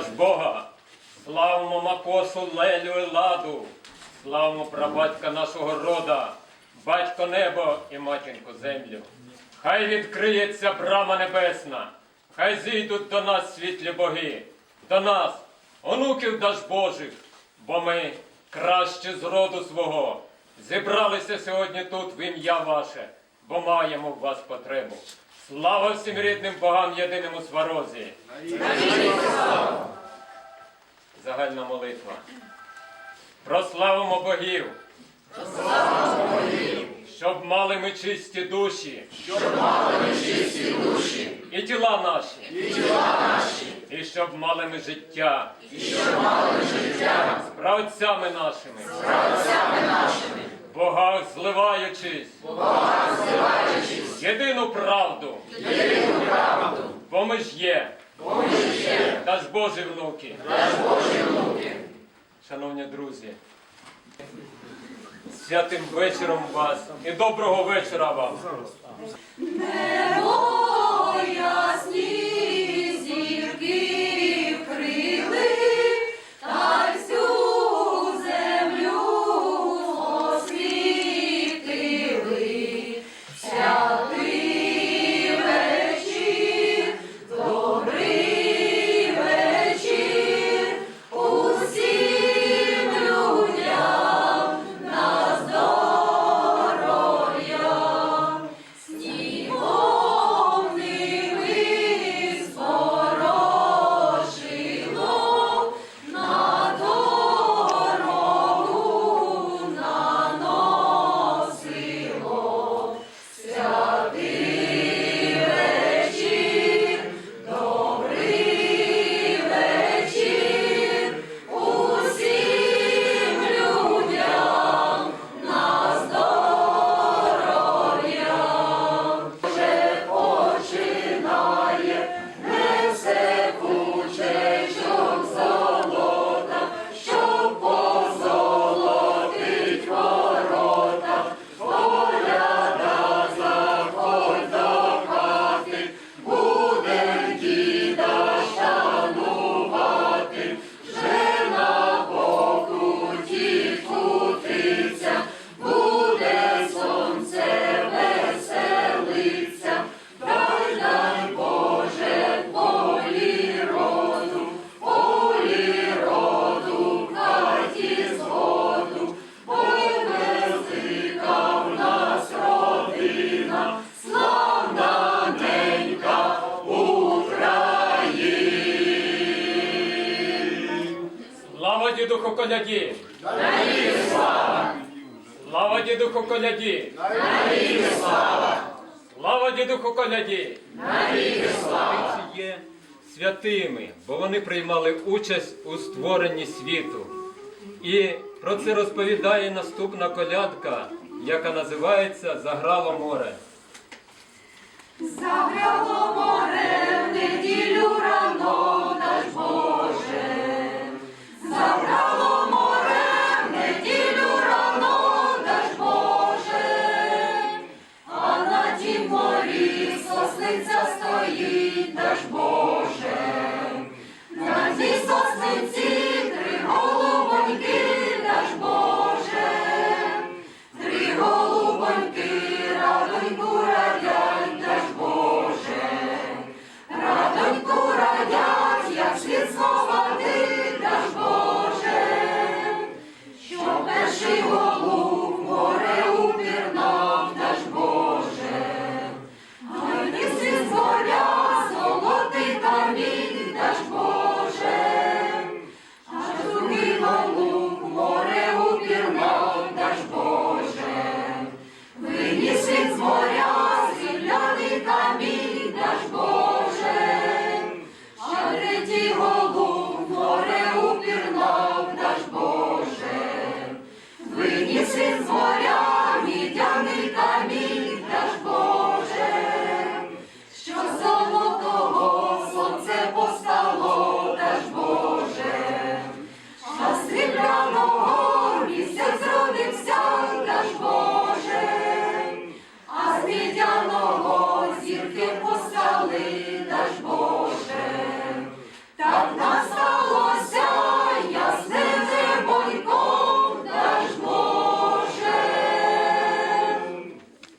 З Бога, славимо Макосу, Лелю і Ладу, славимо прабатька нашого рода, батько небо і матінку землю. Хай відкриється брама небесна, хай зійдуть до нас світлі боги, до нас, онуків даж Божих, бо ми кращі з роду свого. Зібралися сьогодні тут в ім'я ваше, бо маємо в вас потребу. Слава всім рідним богам єдиному сварозі. Загальна молитва. Прославимо богів. Щоб мали ми чисті душі. Щоб мали ми чисті душі. І тіла наші. І тіла наші. І щоб мали ми життя. І щоб мали ми життя. З правцями нашими. З правцями нашими. Богах зливаючись. Богах зливаючись. Єдину правду. Єдину правду. Бо ми ж є. Даж Божі внуки. Дасть Божі внуки. Шановні друзі, з святим вечором вас і доброго вечора вам. Небо коляді! Слава Слава дідуху коляді! Слава дідуху коляді! Святиці є святими, бо вони приймали участь у створенні світу. І про це розповідає наступна колядка, яка називається Заграло море. Заграло море в неділю рано, Боже. На тій сосниці Lord.